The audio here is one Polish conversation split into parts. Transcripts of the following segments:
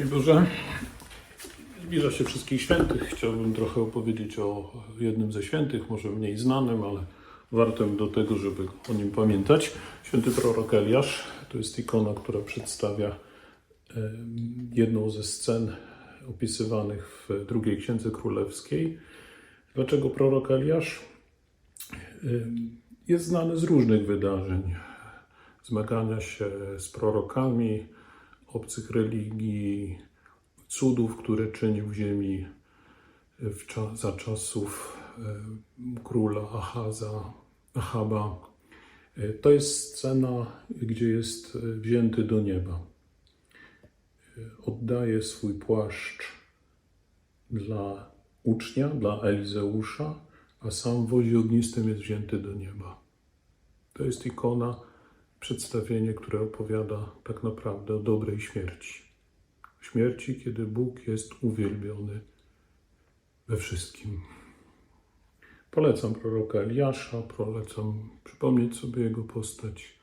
Szczęść Boże. Zbliża się wszystkich świętych. Chciałbym trochę opowiedzieć o jednym ze świętych, może mniej znanym, ale wartym do tego, żeby o nim pamiętać. Święty prorok Eliasz to jest ikona, która przedstawia jedną ze scen opisywanych w drugiej Księdze Królewskiej. Dlaczego prorok Eliasz? Jest znany z różnych wydarzeń. Zmagania się z prorokami, obcych religii, cudów, które czynił w ziemi w cza- za czasów e, króla Achaza, Achaba. E, To jest scena, gdzie jest e, wzięty do nieba. E, Oddaje swój płaszcz dla ucznia, dla Elizeusza, a sam w wozie ognistym jest wzięty do nieba. To jest ikona, przedstawienie, które opowiada tak naprawdę o dobrej śmierci. Śmierci, kiedy Bóg jest uwielbiony we wszystkim. Polecam proroka Eliasza, polecam przypomnieć sobie jego postać,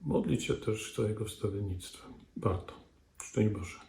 modlić się też za jego wstawiennictwem. Warto. Szczęść Boże.